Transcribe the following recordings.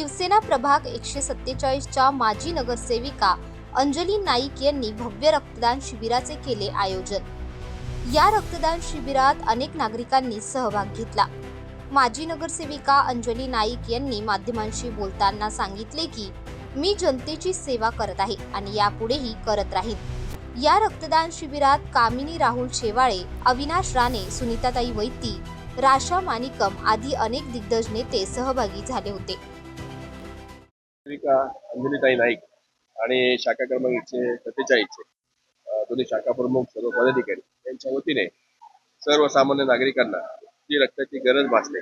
शिवसेना प्रभाग एकशे सत्तेचाळीसच्या माजी नगरसेविका अंजली नाईक यांनी भव्य रक्तदान शिबिराचे केले आयोजन. या रक्तदान शिबिरात अनेक नागरिकांनी सहभाग घेतला. माजी नगरसेविका अंजली नाईक यांनी माध्यमांशी बोलताना सांगितले की मी जनतेची सेवा करत आहे आणि यापुढेही करत राहीन. या रक्तदान शिबिरात कामिनी राहुल शेवाळे अविनाश राणे सुनीताताई वैती राशा मानिकम आदी अनेक दिग्गज नेते सहभागी झाले होते. पत्रिका अंजलीताई नाईक आणि शाखा क्रमांक एकशे सत्तेचाळीसचे दोन्ही शाखा प्रमुख सर्व पदाधिकारी यांच्या वतीने सर्वसामान्य नागरिकांना जी रक्ताची गरज भासते.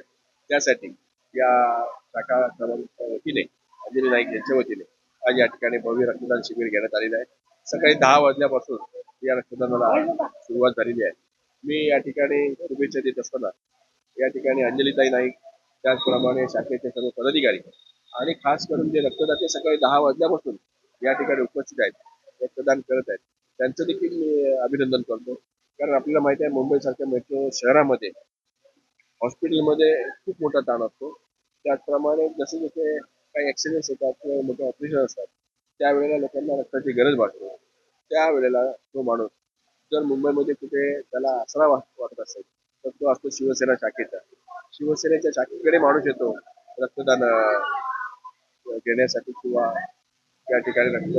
त्यासाठी या शाखा क्रमांक वतीने अंजली नाईक यांच्या वतीने आज या ठिकाणी भव्य रक्तदान शिबिर घेण्यात आलेलं आहे. सकाळी दहा वाजल्यापासून या रक्तदानाला सुरुवात झालेली आहे. मी या ठिकाणी शुभेच्छा देत असताना या ठिकाणी अंजलीताई नाईक त्याचप्रमाणे शाखेचे सर्व पदाधिकारी आणि खास करून जे रक्तदाते सकाळी दहा वाजल्यापासून या ठिकाणी उपस्थित आहेत. रक्तदान करत आहेत. त्यांचं देखील मी अभिनंदन करतो. कारण आपल्याला माहिती आहे मुंबईसारख्या मेट्रो शहरामध्ये हॉस्पिटलमध्ये खूप मोठा ताण असतो. त्याचप्रमाणे जसे जसे काही ॲक्सिडेंट्स होतात किंवा मोठे ऑपरेशन असतात त्यावेळेला लोकांना रक्ताची गरज भासते. त्यावेळेला तो माणूस जर मुंबईमध्ये कुठे त्याला आसरा वाट- वाटत असेल तर तो असतो शिवसेना शाखेचा. शिवसेनेच्या शाखेकडे माणूस येतो रक्तदान घेण्यासाठी किंवा त्या ठिकाणी रक्त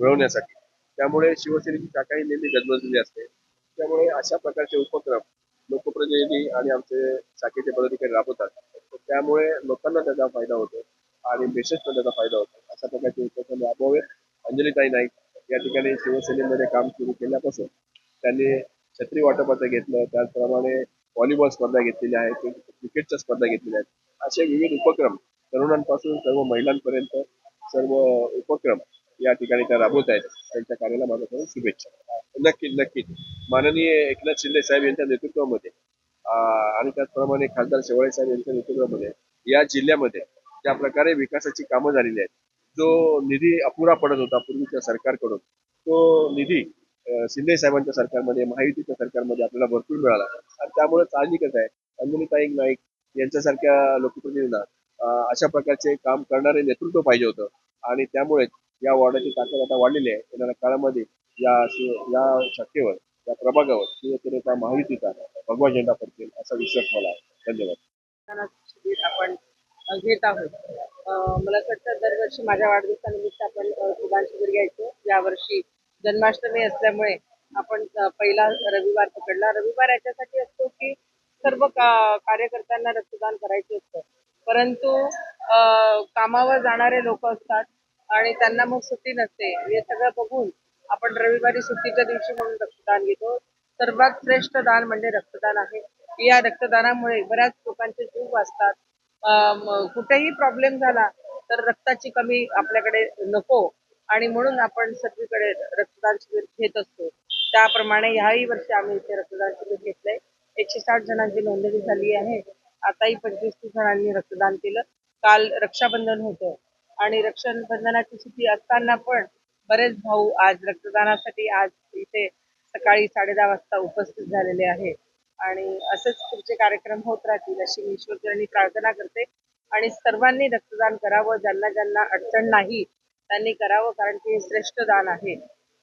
मिळवण्यासाठी. त्यामुळे शिवसेनेची शाखा नेहमी गजबजलेली असते. त्यामुळे अशा प्रकारचे उपक्रम लोकप्रतिनिधी आणि आमचे शाखेचे पदाधिकारी राबवतात. त्यामुळे लोकांना त्याचा फायदा होतो आणि मेसेज पण त्याचा फायदा होतो. अशा प्रकारचे उपक्रम राबवावे अंजलीताई नाईक या ठिकाणी शिवसेनेमध्ये काम सुरू केल्यापासून त्यांनी छत्री वाटपाचं घेतलं. त्याचप्रमाणे व्हॉलीबॉल स्पर्धा घेतलेल्या आहेत क्रिकेटच्या स्पर्धा घेतलेल्या आहेत. असे विविध उपक्रम तरुणांपासून सर्व महिलांपर्यंत सर्व उपक्रम या ठिकाणी त्या राबवत आहेत. त्यांच्या कार्याला माझ्याकडून शुभेच्छा. नक्कीच नक्कीच. माननीय एकनाथ शिंदे साहेब यांच्या नेतृत्वामध्ये आणि त्याचप्रमाणे खासदार शेवाळे साहेब यांच्या नेतृत्वामध्ये या जिल्ह्यामध्ये ज्या प्रकारे विकासाची कामं झालेली आहेत जो निधी अपुरा पडत होता पूर्वीच्या सरकारकडून तो निधी शिंदे साहेबांच्या सरकारमध्ये महायुतीच्या सरकारमध्ये आपल्याला भरपूर मिळाला. आणि त्यामुळे साहजिकच आहे? अंजलीताई नाईक यांच्यासारख्या लोकप्रतिनिधींना अशा प्रकारचे काम करणारे नेतृत्व पाहिजे होतं. आणि त्यामुळे या वॉर्डाची ताकद आता वाढलेली आहे. येणाऱ्या काळामध्ये या या शाखेवर या प्रभागावर शिवसेनेचा महायुतीचा भगवा झेंडा पडतील असा विश्वास मला आहे. धन्यवाद. आपण घेत आहोत. मला असं वाटतं दरवर्षी माझ्या वाढदिवसानिमित्त आपण अ, शिबिर घ्यायचो. यावर्षी जन्माष्टमी असल्यामुळे आपण पहिला रविवार पकडला. रविवार याच्यासाठी असतो की सर्व का कार्यकर्त्यांना रक्तदान करायचं असतं. परंतु कामावर जाणारे लोक असतात आणि त्यांना मग सुट्टी नसते. हे सगळं बघून आपण रविवारी सुट्टीच्या दिवशी म्हणून रक्तदान घेतो. सर्वात श्रेष्ठ दान म्हणजे रक्तदान आहे. या रक्तदानामुळे बऱ्याच लोकांचे जीव वाचतात. कुठेही प्रॉब्लेम झाला तर रक्ताची कमी आपल्याकडे नको आणि म्हणून आपण सगळीकडे रक्तदान शिबिर घेत असतो. त्याप्रमाणे ह्याही वर्षी आम्ही इथे रक्तदान शिबिर घेतलंय. एकशे साठ जणांची नोंदणी झाली आहे. आताही पंचवीस तीस जणांनी रक्तदान केलं. काल रक्षाबंधन होतं. आणि रक्षाबंधनाची सुट्टी असताना पण बरेच भाऊ आज रक्तदानासाठी आज इथे सकाळी साडे दहा वाजता उपस्थित झालेले आहे आणि असेच पुढचे कार्यक्रम होत राहतील अशी मी ईश्वरचरणी प्रार्थना करते. आणि सर्वांनी रक्तदान करावं ज्यांना ज्यांना अडचण नाही त्यांनी करावं कारण की हे श्रेष्ठ दान आहे.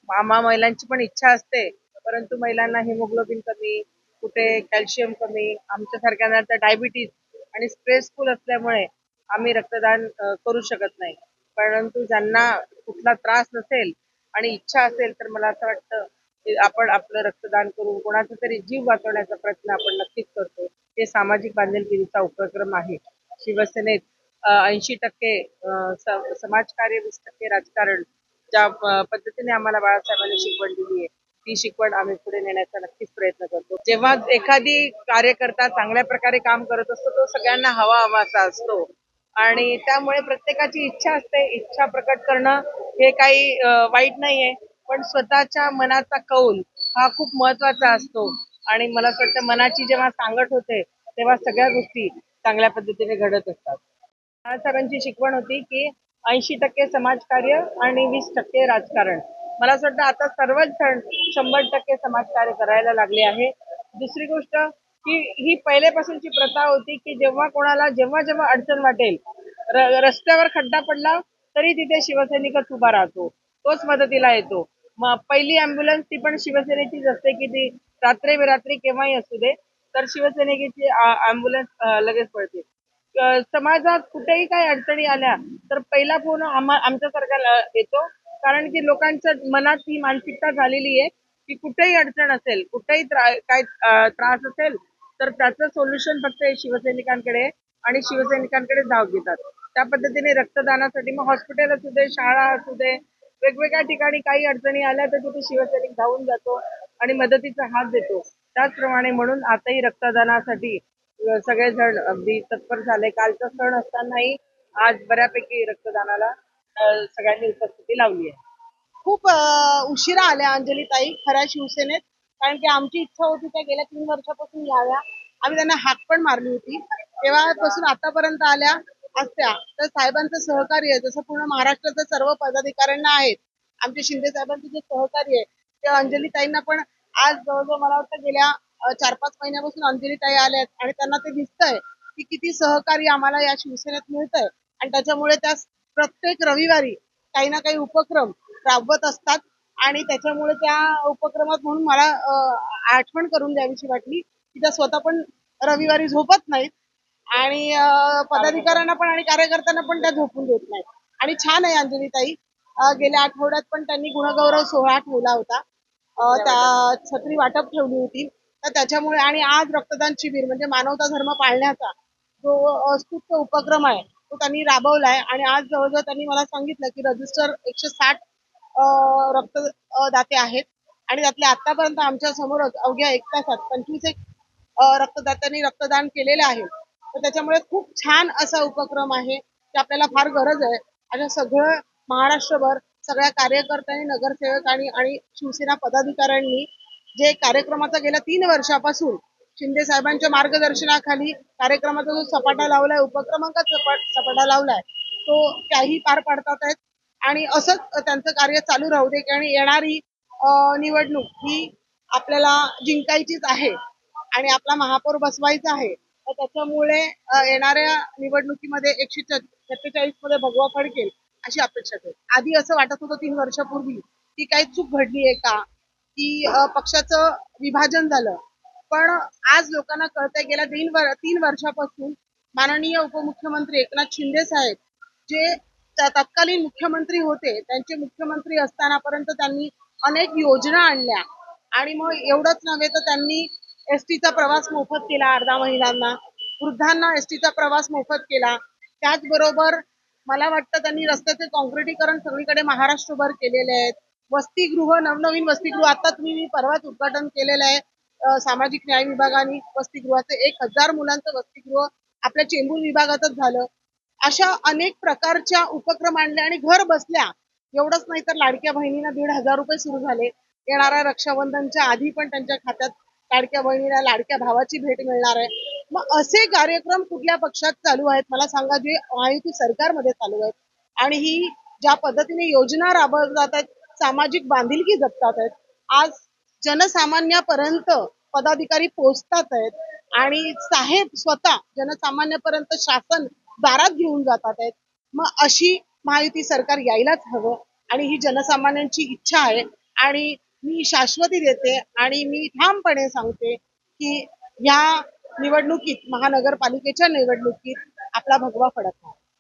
मामा महिलांची पण इच्छा असते परंतु महिलांना हिमोग्लोबिन कमी कुठे कॅल्शियम कमी आमच्यासारख्यांना तर डायबिटीज आणि स्ट्रेसफुल असल्यामुळे आम्ही रक्तदान करू शकत नाही. परंतु ज्यांना कुठला त्रास नसेल आणि इच्छा असेल तर मला असं वाटतं की आपण आपलं रक्तदान करून कोणाचा तरी जीव वाचवण्याचा प्रयत्न आपण नक्कीच करतो. हे सामाजिक बांधिलगिरीचा उपक्रम आहे. शिवसेनेत ऐंशी टक्के समाजकार्य वीस टक्के राजकारण ज्या पद्धतीने आम्हाला बाळासाहेबांनी शिकवण दिली आहे. ती शिकवण आम्ही पुढे नेण्याचा नक्कीच प्रयत्न करतो. जेव्हा एखादी कार्यकर्ता चांगल्या प्रकारे काम करत असतो तो सगळ्यांना हवा हवासा असतो. आणि त्यामुळे प्रत्येकाची इच्छा असते इच्छा प्रकट करणं हे काही वाईट नाहीये. पण स्वतःच्या मनाचा कौल हा खूप महत्त्वाचा असतो. आणि मला असं वाटतं मनाची जेव्हा सांगट होते तेव्हा सगळ्या गोष्टी चांगल्या पद्धतीने घडत असतात. सरांची शिकवण होती की ऐंशी टक्के समाजकार्य आणि वीस टक्के राजकारण. मला असं वाटतं आता सर्वच जण शंभर टक्के समाजकार्य करायला लागले आहे. दुसरी गोष्ट की ही पहिल्यापासूनची प्रथा होती की जेव्हा कोणाला जेव्हा जेव्हा अडचण वाटेल रस्त्यावर खड्डा पडला तरी तिथे शिवसैनिकच उभा राहतो. तोच मदतीला येतो. मग पहिली अँब्युलन्स ती पण शिवसेनेचीच असते की ती रात्री बेरात्री केव्हाही असू दे तर शिवसेनेची अँब्युलन्स लगेच पडते समाजात कुठेही काही अडचणी आल्या तर पहिला फोन आम्हा आमच्यासारख्याला येतो. कारण की लोकांच्या मनात ही मानसिकता झालेली आहे की कुठेही अडचण असेल कुठेही त्रा- काय त्रास असेल तर त्याचं सोल्युशन फक्त शिवसैनिकांकडे आणि शिवसैनिकांकडे धाव घेतात. त्या पद्धतीने रक्तदानासाठी मग हॉस्पिटल असू दे शाळा असू दे वेगवेगळ्या ठिकाणी काही अडचणी आल्या तर तिथे शिवसैनिक धावून जातो आणि मदतीचा हात देतो. त्याचप्रमाणे म्हणून आताही रक्तदानासाठी सगळेजण अगदी तत्पर झाले. कालचा सण असतानाही आज बऱ्यापैकी रक्तदानाला सगळ्यांनी उपस्थिती लावली आहे. खूप उशिरा आल्या अंजली ताई खऱ्या शिवसेनेत. कारण की आमची इच्छा होती त्या गेल्या तीन वर्षापासून याव्या. आम्ही त्यांना हाक पण मारली होती. तेव्हापासून आतापर्यंत आल्या असत्या. तर साहेबांचं सहकार्य जसं पूर्ण महाराष्ट्राचं सर्व पदाधिकाऱ्यांना आहेत आमचे शिंदे साहेबांचे जे सहकार्य आहे ते अंजली ताईंना पण आज जवळजवळ मला वाटतं गेल्या चार पाच महिन्यापासून अंजली ताई आल्या आहेत. आणि त्यांना ते दिसतंय की किती सहकार्य आम्हाला या शिवसेनेत मिळतंय. आणि त्याच्यामुळे त्या प्रत्येक रविवारी काही ना काही उपक्रम राबवत असतात. आणि त्याच्यामुळे त्या उपक्रमात म्हणून मला आठवण करून द्यावीशी वाटली की त्या स्वतः पण रविवारी झोपत नाहीत. आणि पदाधिकाऱ्यांना पण आणि कार्यकर्त्यांना पण त्या झोपून देत नाहीत. आणि छान आहे अंजली ताई गेल्या आठवड्यात पण त्यांनी गुणगौरव सोहळा ठेवला होता. त्या छत्री वाटप ठेवली होती. तर त्याच्यामुळे आणि आज रक्तदान शिबिर म्हणजे मानवता धर्म पाळण्याचा जो अं, स्तुत्य उपक्रम आहे तो त्यांनी राबवलाय. आणि आज जवळजवळ त्यांनी मला सांगितलं की रजिस्टर एकशे साठ रक्तदाते आहेत. आणि त्यातले आतापर्यंत आमच्या समोरच अवघ्या एक तासात पंचवीस एक रक्तदात्यांनी रक्तदान केलेलं आहे. तर त्याच्यामुळे खूप छान असा उपक्रम आहे की आपल्याला फार गरज आहे. अशा सगळं महाराष्ट्रभर सगळ्या कार्यकर्त्यांनी नगरसेवकांनी आणि आणि शिवसेना पदाधिकाऱ्यांनी जे कार्यक्रमाचा गेल्या तीन वर्षापासून शिंदे साहेबांच्या मार्गदर्शनाखाली कार्यक्रमाचा जो सपाटा लावलाय उपक्रमांका सपाटा लावलाय तो त्याही पार पाडतात आहेत. आणि असंच त्यांचं कार्य चालू राहू दे आणि येणारी निवडणूक ही आपल्याला जिंकायचीच आहे आणि आपला महापौर बसवायचा आहे. तर त्याच्यामुळे येणाऱ्या निवडणुकीमध्ये एकशे सत्तेचाळीसमध्ये भगवा फडकेल अशी अपेक्षा ठेवते. आधी असं वाटत होतं तीन वर्षापूर्वी की काही चूक घडली आहे का की पक्षाचं विभाजन झालं पण आज लोकांना कळतंय गेल्या तीन वर तीन वर्षापासून माननीय उपमुख्यमंत्री एकनाथ शिंदे साहेब जे तत्कालीन मुख्यमंत्री होते त्यांचे मुख्यमंत्री असतानापर्यंत त्यांनी अनेक योजना आणल्या. आणि मग एवढंच नव्हे तर त्यांनी एस टीचा प्रवास मोफत केला अर्धा महिलांना. वृद्धांना एस टीचा प्रवास मोफत केला. त्याचबरोबर मला वाटतं त्यांनी रस्त्याचे कॉन्क्रिटीकरण सगळीकडे महाराष्ट्रभर केलेले आहेत. वसतिगृह नवनवीन वसतिगृह आता तुम्ही मी परवाच उद्घाटन केलेलं आहे. सामाजिक न्याय विभागाने वसतिगृहाचं एक हजार मुलांचं वसतिगृह आपल्या चेंबूर विभागातच झालं. अशा अनेक प्रकारच्या उपक्रम आणले आणि घर बसल्या एवढंच नाही तर लाडक्या बहिणींना दीड हजार रुपये सुरू झाले. येणाऱ्या रक्षाबंधनच्या आधी पण त्यांच्या खात्यात लाडक्या बहिणीला लाडक्या भावाची भेट मिळणार आहे. मग असे कार्यक्रम कुठल्या पक्षात चालू आहेत? मला सांगा जे महायुती सरकारमध्ये चालू आहेत. आणि ही ज्या पद्धतीने योजना राबवतात आहेत सामाजिक बांधिलकी जपतात आहेत. आज जनसामान्यापर्यंत पदाधिकारी पोहोचतात आहेत आणि साहेब स्वतः जनसामान्यापर्यंत शासन दारात घेऊन जातात आहेत. मग अशी महायुती सरकार यायलाच हवं आणि ही जनसामान्यांची इच्छा आहे. आणि मी शाश्वती देते आणि मी ठामपणे सांगते की या निवडणुकीत महानगरपालिकेच्या निवडणुकीत आपला भगवा फडकणार.